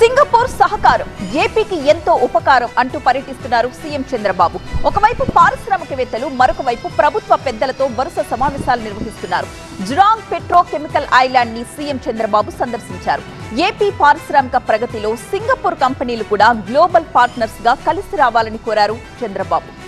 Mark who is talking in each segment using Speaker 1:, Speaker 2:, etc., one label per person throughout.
Speaker 1: Singapore సహకారం ఏపీకి ఎంతో ఉపకారం అంటూ పర్యటిస్తున్నారు సీఎం చంద్రబాబు. ఒకవైపు పారిశ్రామికవేత్తలు మరొక వైపు ప్రభుత్వ పెద్దలతో వరుస సమావేశాలు నిర్వహిస్తున్నారు. జురాంగ్ పెట్రోకెమికల్ ఐలాండ్ని సీఎం చంద్రబాబు సందర్శించారు. ఏపీ పారిశ్రామిక ప్రగతిలో సింగపూర్ కంపెనీలు కూడా గ్లోబల్ పార్ట్నర్స్గా కలిసి రావాలని కోరారు చంద్రబాబు.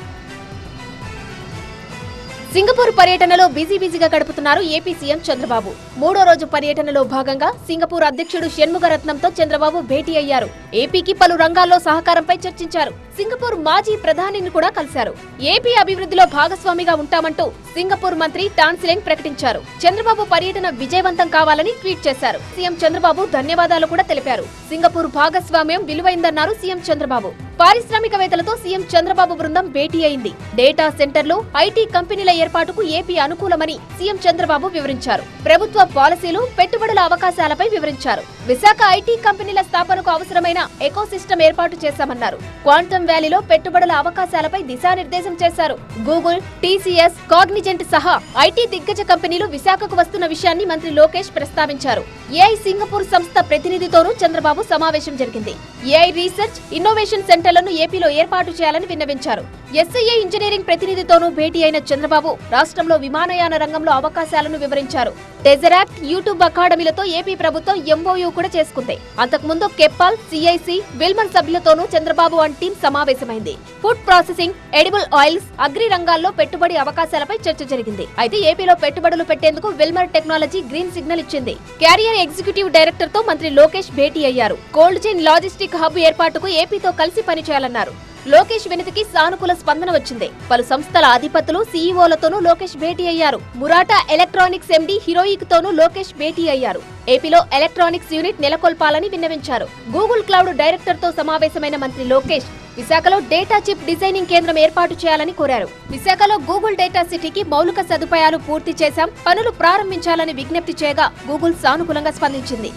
Speaker 2: సింగపూర్ పర్యటనలో బిజీ బిజీగా గడుపుతున్నారు ఏపీ సీఎం చంద్రబాబు. మూడో రోజు పర్యటనలో భాగంగా సింగపూర్ అధ్యక్షుడు షణ్ముఖరత్నంతో చంద్రబాబు భేటీ అయ్యారు. ఏపీకి పలు రంగాల్లో సహకారంపై చర్చించారు. సింగపూర్ మాజీ ప్రధానిని కూడా కలిశారు. ఏపీ అభివృద్ధిలో భాగస్వామిగా ఉంటామంటూ సింగపూర్ మంత్రి టాన్సిలెంగ్ ప్రకటించారు. చంద్రబాబు పర్యటన విజయవంతం కావాలని ట్వీట్ చేశారు. సీఎం చంద్రబాబు ధన్యవాదాలు కూడా తెలిపారు. సింగపూర్ భాగస్వామ్యం విలువైందన్నారు సీఎం చంద్రబాబు. పారిశ్రామికవేత్తలతో సీఎం చంద్రబాబు బృందం భేటీ అయింది. డేటా సెంటర్లు ఐటీ కంపెనీల ఏర్పాటుకు ఏపీ అనుకూలమని సీఎం చంద్రబాబు వివరించారు. ప్రభుత్వ పాలసీలు పెట్టుబడుల అవకాశాలపై వివరించారు. విశాఖ ఐటీ కంపెనీల స్థాపనకు అవసరమైన ఎకోసిస్టమ్ ఏర్పాటు చేశామన్నారు. క్వాంటమ్ వ్యాలీలో పెట్టుబడుల అవకాశాలపై దిశానిర్దేశం చేశారు. గూగుల్ టీసీఎస్ కాగ్నిజెంట్ సహా ఐటీ దిగ్గజ కంపెనీలు విశాఖకు వస్తున్న విషయాన్ని మంత్రి లోకేష్ ప్రస్తావించారు. ఏఐ సింగపూర్ సంస్థ ప్రతినిధితోనూ చంద్రబాబు సమావేశం జరిగింది. ఏఐ రీసెర్చ్ ఇన్నోవేషన్ సెంటర్ సెంటర్లను ఏపీలో ఏర్పాటు చేయాలని విన్నవించారు. ఎస్ఐఏ ఇంజనీరింగ్ ప్రతినిధితోనూ భేటీ అయిన చంద్రబాబు రాష్ట్రంలో విమానయాన రంగంలో అవకాశాలను వివరించారు. టెజరాక్ట్ యూట్యూబ్ అకాడమీలతో ఏపీ ప్రభుత్వం ఎంఓయూ కూడా చేసుకుంది. అంతకుముందు కెప్పాల్ సిఐసి విల్మన్ సభ్యులతోనూ Chandrababu and team సమావేశమైంది. Food processing edible oils agri రంగాల్లో పెట్టుబడి అవకాశాలపై చర్చ జరిగింది. అయితే ఏపీలో పెట్టుబడులు పెట్టేందుకు విల్మర్ టెక్నాలజీ గ్రీన్ సిగ్నల్ ఇచ్చింది. క్యారియర్ ఎగ్జిక్యూటివ్ డైరెక్టర్తో మంత్రి లోకేష్ భేటీ అయ్యారు. కోల్డ్ చైన్ లాజిస్టిక్ హబ్ ఏర్పాటుకు ఏపీతో కలిసి పనిచేయాలన్నారు లోకేష్ వినతికి సానుకూల స్పందన వచ్చింది. పలు సంస్థల అధిపతులు సీఈఓలతోనూ లోకేష్ భేటీ అయ్యారు. మురాటా ఎలక్ట్రానిక్స్ ఎండీ హీరోయిక్ తోనూ లోకేష్ భేటీ అయ్యారు. ఏపీలో ఎలక్ట్రానిక్స్ యూనిట్ నెలకొల్పాలని విన్నవించారు. గూగుల్ క్లౌడ్ డైరెక్టర్తో సమావేశమైన మంత్రి లోకేష్ విశాఖలో డేటా చిప్ డిజైనింగ్ కేంద్రం ఏర్పాటు చేయాలని కోరారు. విశాఖలో గూగుల్ డేటా సిటీకి మౌలిక సదుపాయాలు పూర్తి చేశాం. పనులు ప్రారంభించాలని విజ్ఞప్తి చేయగా గూగుల్ సానుకూలంగా స్పందించింది.